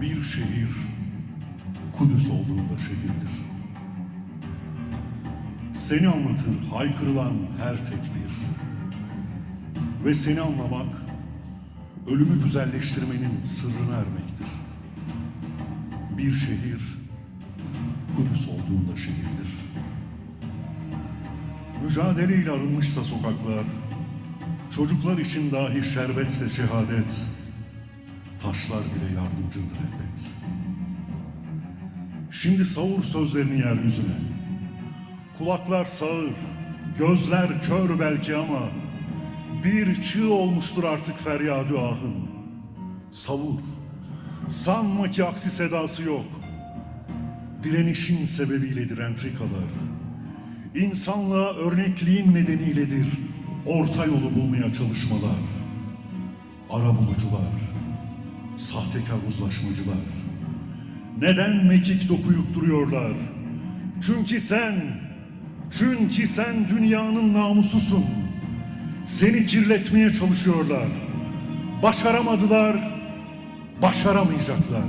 Bir şehir Kudüs olduğunda şehirdir. Seni anlatır haykırılan her tekbir. Ve seni anlamak, ölümü güzelleştirmenin sırrına ermektir. Bir şehir Kudüs olduğunda şehirdir. Mücadeleyle arınmışsa sokaklar, çocuklar için dahi şerbetle şehadet, taşlar bile yardımcıdır elbet. Şimdi savur sözlerini yeryüzüne. Kulaklar sağır, gözler kör belki ama bir çığ olmuştur artık feryadı ahın. Savur, sanma ki aksi sedası yok. Direnişin sebebiyledir entrikalar. İnsanlığa örnekliğin nedeniyledir orta yolu bulmaya çalışmalar. Ara bulucular, sahtekar uzlaşmacılar. Neden mekik dokuyup duruyorlar? Çünkü sen, çünkü sen dünyanın namususun. Seni kirletmeye çalışıyorlar. Başaramadılar, başaramayacaklar.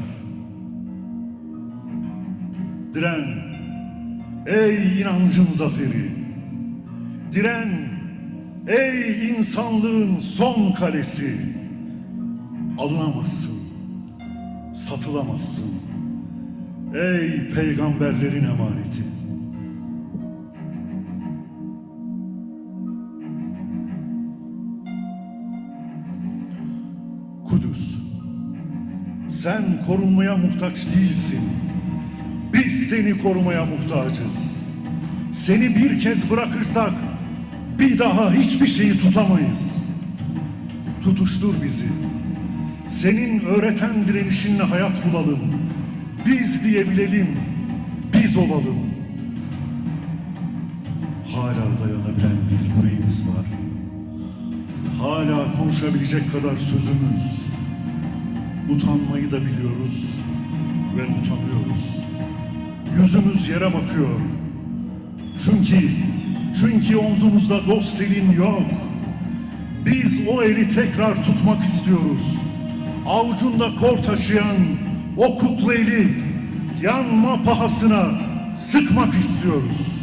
Diren, ey inancın zaferi. Diren, ey insanlığın son kalesi. Alınamazsın, satılamazsın. Ey peygamberlerin emaneti. Kudüs, sen korunmaya muhtaç değilsin. Biz seni korumaya muhtacız. Seni bir kez bırakırsak bir daha hiçbir şeyi tutamayız. Tutuştur bizi. Senin öğreten direnişinle hayat bulalım. Biz diyebilelim, biz olalım. Hala dayanabilen bir yüreğimiz var. Hala konuşabilecek kadar sözümüz. Utanmayı da biliyoruz ve utanıyoruz. Yüzümüz yere bakıyor. Çünkü, çünkü omzumuzda dost elin yok. Biz o eli tekrar tutmak istiyoruz. Avucunda kor taşıyan o kutlu eli yanma pahasına sıkmak istiyoruz.